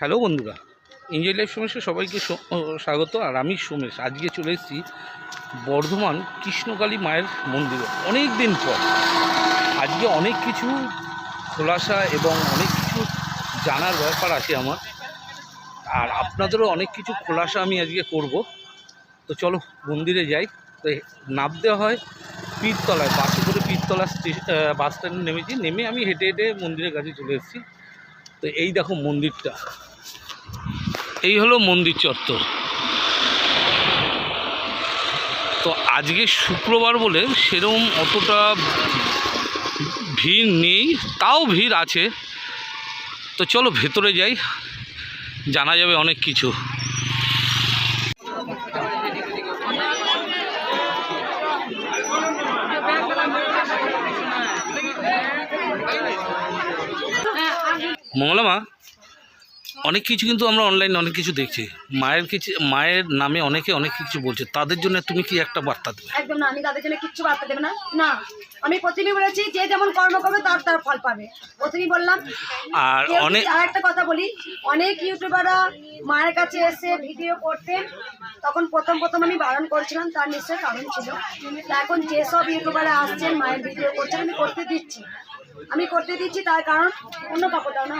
Hello বন্ধুরা engine life সোমেশে সবাইকে স্বাগত। আর আমি সোমেশ, আজকে চলে এসেছি বর্ধমান কৃষ্ণকালী মায়ের মন্দিরে। অনেক দিন পর, আজকে অনেক কিছু খোলাসা এবং অনেক কিছু জানার ব্যাপার আছে আমার। আর আপনাদেরও অনেক কিছু খোলাসা আমি আজকে করব। তো চলো, মন্দিরে যাই। তো নামতে হয় পীরতলায় বাসে করে পীরতলা বাস স্ট্যান্ডে নেমেছি। নেমে আমি হেঁটে হেঁটে মন্দিরের কাছে চলে এসেছি। তো এই দেখো মন্দিরটা। এই হলো মন্দির চত্বর। তো আজকে শুক্রবার বলে সেরকম অতটা ভিড় নেই, তাও ভিড় আছে। তো চলো ভেতরে যাই, জানা যাবে অনেক কিছু। মঙ্গলামা অনেক কিছু কিন্তু আমরা অনলাইনে অনেক কিছু দেখছি। মায়ের কিছু মায়ের নামে অনেকে অনেক কিছু বলছে। তাদের জন্য তুমি কি একটা বার্তা দেবে? একদম না আমি তাদের জন্য কিচ্ছু বার্তা দেবে না। না আমি প্রথমেই বলেছি যে যেমন কর্ম করবে তার তার ফল পাবে। প্রথমেই বললাম। আর অনেক আর একটা কথা বলি। অনেক ইউটিউবাররা মায়ের কাছে এসে ভিডিও করতেন। তখন প্রথম প্রথম আমি বারণ করেছিলাম তার নিশ্চয়ই কারণ ছিল। এখন যেসব ইউটিউবাররা আসছেন মায়ের ভিডিও করছেন আমি করতে দিচ্ছি। আমি করতে দিচ্ছি তার কারণ অন্য কাপড়টাও না।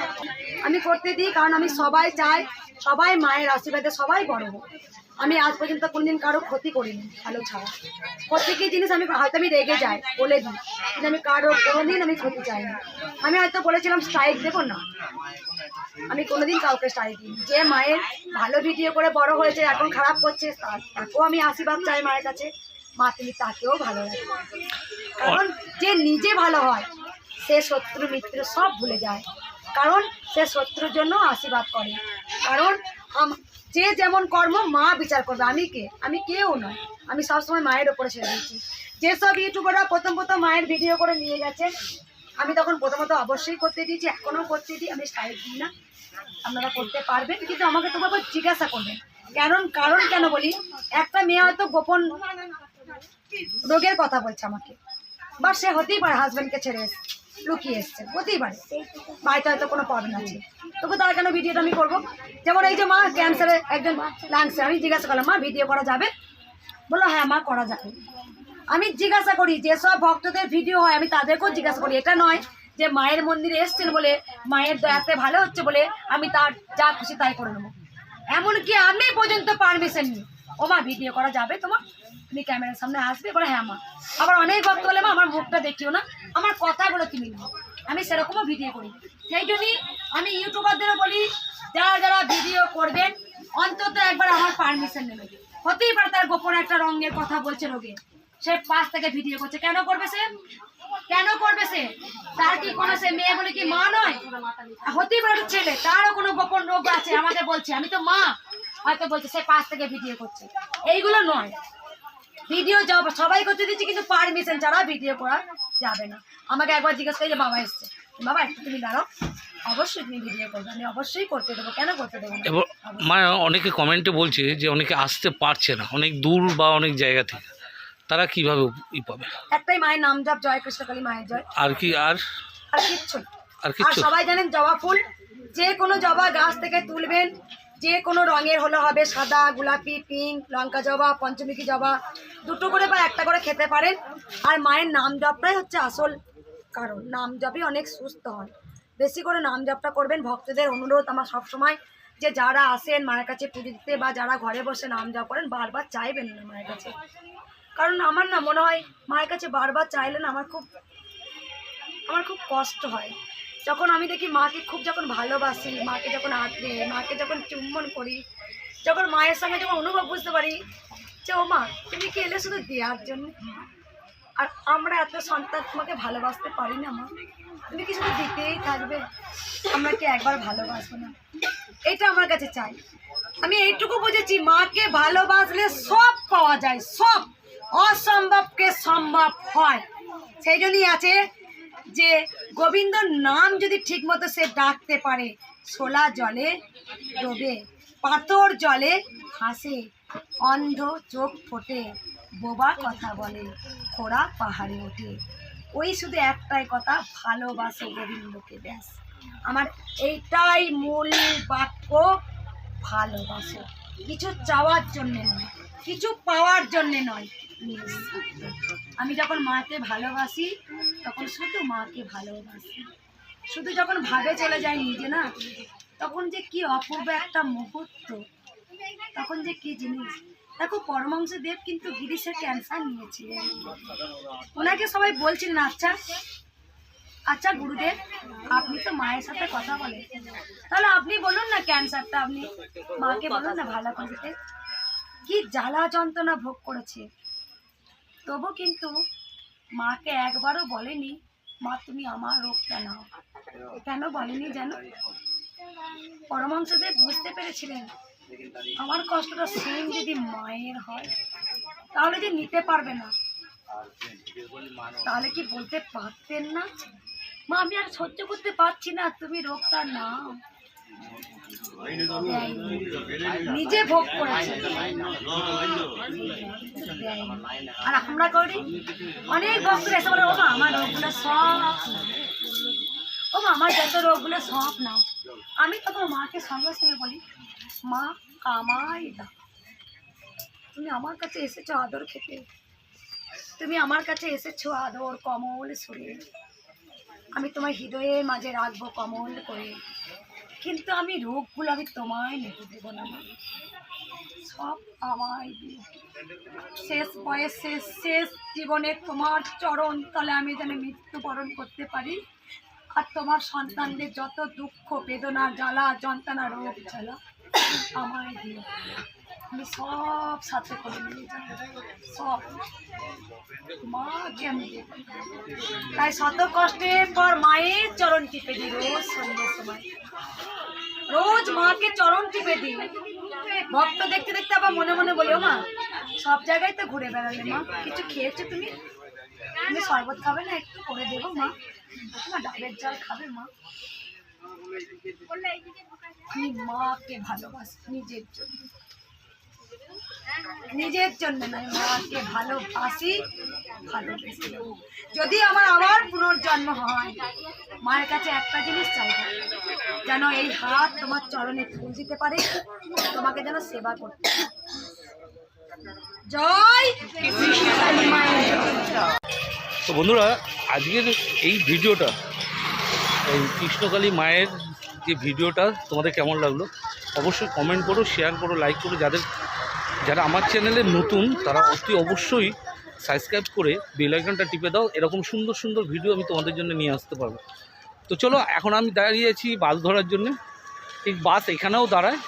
আমি করতে দিই কারণ আমি সবাই চাই, সবাই মায়ের আশীর্বাদে সবাই বড় হোক। আমি আজ পর্যন্ত কোনোদিন কারও ক্ষতি করিনি, ভালো ছাড়া। প্রত্যেকই জিনিস আমি হয়তো আমি রেগে যাই, বলে দিই। কিন্তু আমি কারও কোনোদিন আমি ক্ষতি চাই না। আমি হয়তো বলেছিলাম স্ট্রাইক দেবো না। আমি কোনোদিন কাউকে স্ট্রাইক দিই যে মায়ের ভালো ভিডিও করে বড় হয়েছে, এখন খারাপ করছে তাকেও আমি আশীর্বাদ চাই মায়ের কাছে। মা, তুমি তাকেও ভালো রাখো। কারণ যে নিজে ভালো হয় সে শত্রু মিত্র সব ভুলে যায়। কারণ সে শত্রুর জন্য আশীর্বাদ করে। কারণ যে যেমন কর্ম, মা বিচার করবে। আমি কে? আমি কেউ নয় আমি সবসময় মায়ের ওপরে ছেড়ে দিচ্ছি যেসব ইউটিউবাররা প্রথম প্রথম মায়ের ভিডিও করে নিয়ে গেছে, আমি তখন প্রথমত অবশ্যই করতে দিয়েছি, এখনও করতে দিই। আমি স্টাইল দিই না। আপনারা করতে পারবেন, কিন্তু আমাকে তোমাকে জিজ্ঞাসা করবেন। কারণ কারণ কেন বলি? একটা মেয়ে হয়তো গোপন রোগের কথা বলছে আমাকে। বা সে হতেই পারে হাজব্যান্ডকে ছেড়ে এসে লুকিয়ে এসছে, হতেই পারে। বাড়িতে হয়তো কোনো প্রবলেম আছে। তবু তার কেন ভিডিওটা আমি করব? যেমন এই যে মা ক্যান্সারে একজন লাংসে আমি জিজ্ঞাসা করলাম, মা ভিডিও করা যাবে? বলল হ্যাঁ মা, করা যাবে। আমি জিজ্ঞাসা করি যেসব ভক্তদের ভিডিও হয়? আমি তাদেরকেও জিজ্ঞাসা করি, এটা নয় যে মায়ের মন্দিরে এসছেন বলে, মায়ের দয়াতে ভালো হচ্ছে বলে আমি তার যা খুশি তাই করে নেব। এমনকি আমি পর্যন্ত পারমিশন নিই। ও মা ভিডিও করা যাবে তোমার? তুমি ক্যামেরার সামনে আসবে? বলে হ্যাঁ মা। আবার অনেক ভক্ত বলে, মা, আমার মুখটা দেখিও না, আমার কথাগুলো তুমি। নাও আমি সেরকমও ভিডিও করি। সেই জন্যই আমি ইউটিউবারদেরও বলি, যারা যারা ভিডিও করবেন, অন্তত একবার আমার পারমিশন নেবে। হতেই পারে তার গোপন একটা রঙের কথা বলছে রোগে। সে পাশ থেকে ভিডিও করছে। কেন করবে সে? কেন করবে সে? তার কি কোনো সে মেয়ে বলে কি মা নয়? হতেই পারে ছেলে। তারও কোনো গোপন রোগ আছে, আমাকে বলছে। আমি তো মা। হয়তো বলছে, সে পাশ থেকে ভিডিও করছে। এইগুলো নয়। ভিডিও যাব সবাই করতে দিচ্ছি কিন্তু পারমিশন ছাড়া ভিডিও করা যাবে না। আমাকে একবার জিজ্ঞেস করে যে বাবা এসছে। বাবা একটু তুমি দাঁড়াও। অবশ্যই তুমি ভিডিও করবে। আমি অবশ্যই করতে দেবো। কেন করতে দেবো না? এবার মা অনেকে কমেন্টে বলছে যে অনেকে আসতে পারছে না। অনেক দূর বা অনেক জায়গা থেকে। তারা কীভাবে ই পাবে? একটাই মায়ের নাম জপ জয় কৃষ্ণকালী মায়ের জয়। আর কি আর? আর কিচ্ছু আর সবাই জানেন জবা ফুল যে কোনো জবা গাছ থেকে তুলবেন যে কোনো রঙের হলে হবে সাদা, গোলাপি পিঙ্ক লঙ্কা জবা, পঞ্চমুখী জবা, দুটো করে বা একটা করে খেতে পারেন। আর মায়ের নাম জপটাই হচ্ছে আসল কারণ। নাম জপই অনেক সুস্থ হন। বেশি করে নাম জপটা করবেন। ভক্তদের অনুরোধ আমার সবসময় যে যারা আসেন মায়ের কাছে পুজো দিতে বা যারা ঘরে বসে নাম জপ করেন, বারবার চাইবেন না মায়ের কাছে। কারণ আমার না মনে হয় মায়ের কাছে বারবার চাইলে না আমার খুব আমার খুব কষ্ট হয়। যখন আমি দেখি মাকে খুব যখন ভালোবাসি, মাকে যখন আঁকড়ে মাকে যখন চুম্বন করি, যখন মায়ের সঙ্গে যখন অনুভব বুঝতে পারি যে, ও মা, তুমি কি এলে শুধু দেওয়ার জন্য? আর আমরা এত সন্তান তোমাকে ভালোবাসতে পারি না, মা। তুমি কি শুধু দিতেই থাকবে? আমরা কি একবার ভালোবাসবো না? এটা আমার কাছে চাই। আমি এইটুকু বুঝেছি, মাকে ভালোবাসলে সব পাওয়া যায়, সব। অসম্ভবকে সম্ভব হয়। সেই জন্যই আছে যে গোবিন্দর নাম যদি ঠিকমতো সে ডাকতে পারে, ছোলা জলে ডোবে, পাথর জলে হাসে অন্ধ চোখ ফোটে, বোবা কথা বলে, খোড়া পাহাড়ে ওঠে। ওই শুধু একটাই কথা, ভালোবাসে গোবিন্দকে, ব্যাস। আমার এইটাই মূল বাক্য, ভালোবাসো। কিছু চাওয়ার জন্যে নয়। কিছু পাওয়ার জন্যে নয়। আমি যখন মাকে ভালোবাসি, তখন শুধু মাকে ভালোবাসি। শুধু যখন ভাবে চলে যায় নিজে না, তখন যে কি অপূর্ব একটা মুহূর্ত। তখন যে কি জিনিস। দেখো পরমাংশ দেব কিন্তু গিরিশের ক্যান্সার নিয়েছিলেন। ওনাকে সবাই বলছিলেন আচ্ছা আচ্ছা গুরুদেব, আপনি তো মায়ের সাথে কথা বলেন। তাহলে আপনি বলুন না ক্যান্সারটা আপনি। মাকে বলুন না ভালো করে। কি জ্বালা যন্ত্রণা ভোগ করেছে। তবু কিন্তু মাকে একবারও বলেনি, মা, তুমি আমার রোগটা নাও। কেন বলেনি জানো পরমাংশদেব বুঝতে পেরেছিলেন, আমার কষ্টটা সেম যদি মায়ের হয়, তাহলে যে নিতে পারবে না। তাহলে কি বলতে পারতেন না? মা, আমি আর সহ্য করতে পারছি না, তুমি রোগটা নাও। নিজে ভোগ করেছে। আর আমরা করি, অনেক ভক্তরা এসে বলে, ও মা, আমার রোগগুলো সব নাও। ও মা, আমার যত রোগগুলো সব নাও। আমি তখন মাকে সঙ্গে সঙ্গে বলি, মা আমায় দাও তুমি আমার কাছে এসেছ আদর খেতে। তুমি আমার কাছে এসেছ আদর কমল সুরে। আমি তোমার হৃদয়ের মাঝে রাখব কমল করে। কিন্তু আমি রোগগুলো আমি তোমায় নিতে দেবো না সব আমায় দিও। শেষ বয়স, শেষ জীবনে তোমার চরণ তলে আমি যেন মৃত্যুবরণ করতে পারি। আর তোমার সন্তানদের যত দুঃখ, বেদনা, জ্বালা, যন্ত্রণা, রোগ, জ্বালা, আমায় দিও। আমি সব সাথে করে নিয়ে যাব। তাই শত কষ্টের পর মায়ের চরণ টিপে দিই রোজ সন্ধ্যের সময়। রোজ মাকে চরণ টিপে দিই। ভক্ত দেখতে দেখতে আবার মনে মনে বলি মা, সব জায়গায় তো ঘুরে বেড়ালে মা। কিছু খেয়েছো তুমি? তুমি শরবত খাবে না? একটু করে দেবো মা। মা, ডাবের জল খাবে মা? মাকে ভালোবাসি নিজের জন্য। নিজের জন্য নয়, মাকে ভালোবাসি ভালোবেসি যদি আমার আবার পুনর্জন্ম হয়, মায়ের কাছে একটা জিনিস চাইব যেন এই হাত তোমার চরণে ফুল দিতে পারে, তোমাকে যেন সেবা করতে। তো বন্ধুরা, আজকের এই ভিডিওটা, এই কৃষ্ণকালী মায়ের যে ভিডিওটা, তোমাদের কেমন লাগল? অবশ্যই কমেন্ট করো শেয়ার করো লাইক করো, যাদের যারা আমার চ্যানেলে নতুন, তারা অতি অবশ্যই সাবস্ক্রাইব করে বেলাইকনটা টিপে দাও। এরকম সুন্দর সুন্দর ভিডিও আমি তোমাদের জন্য নিয়ে আসতে পারব। তো চলো, এখন আমি দাঁড়িয়ে আছি বাস ধরার জন্য। ঠিক বাস এখানেও দাঁড়ায়,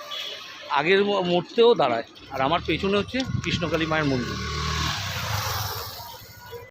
আগের মুহূর্তেও দাঁড়ায়। আর আমার পেছনে হচ্ছে কৃষ্ণকালী মায়ের মন্দির।